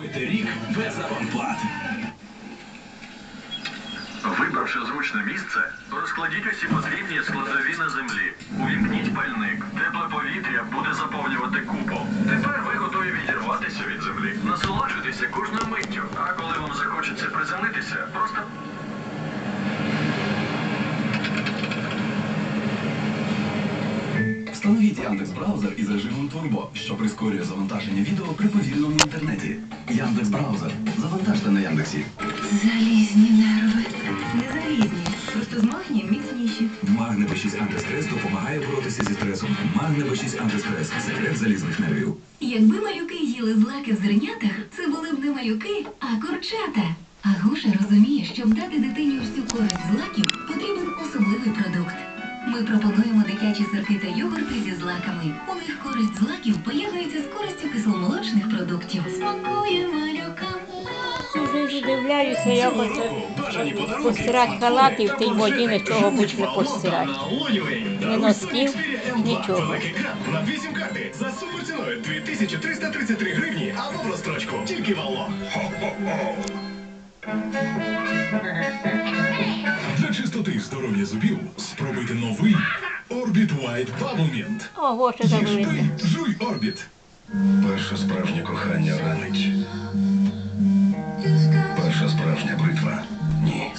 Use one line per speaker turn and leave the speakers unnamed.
Стартуйте рік без аванплат.
Вибравши зручне місце, розкладіть усі потрібні складові на землі. Увімкніть пальник. Тепле повітря буде заповнювати купол. Тепер ви готові відірватися від землі. Насолоджуйтеся кожною миттю. А коли вам захочеться приземлитися, просто
Встановіть Яндекс браузер із режимом Турбо, що прискорює завантаження відео при повільному інтернеті. Яндекс браузер. Завантажте на Яндексі.
Залізні нерви. Не залізні, просто з магнієм міцніші.
Магне B6 антистрес допомагає боротися зі стресом. Магне B6 антистрес. Секрет залізних нервів.
Якби малюки їли злаки в зернятах, це були б не малюки, а курчата. А Гоша розуміє, щоб дати дитині всю користь злаків, потрібен особливий продукт. Ми пропонуємо дитячі сирки та йогурти зі злаками. У них користь злаків поєднується з користю кисломолочних продуктів. Смакує малюкам.
Вже дивляюся, як оце постирати халати в тій воді нічого будь не постирати. Ні носків, нічого.
На 8 карти за супер ціною 2333 гривні або прострочку. Тільки вало. Хо-хо-хо. Чистоти здоров'я зубів спробуйте новий Orbit White Bubble Mint.
О, Гоша
Їж
забилися.
пий, жуй Orbit. Перше справжнє кохання ранить. Перша справжня бритва. Ні.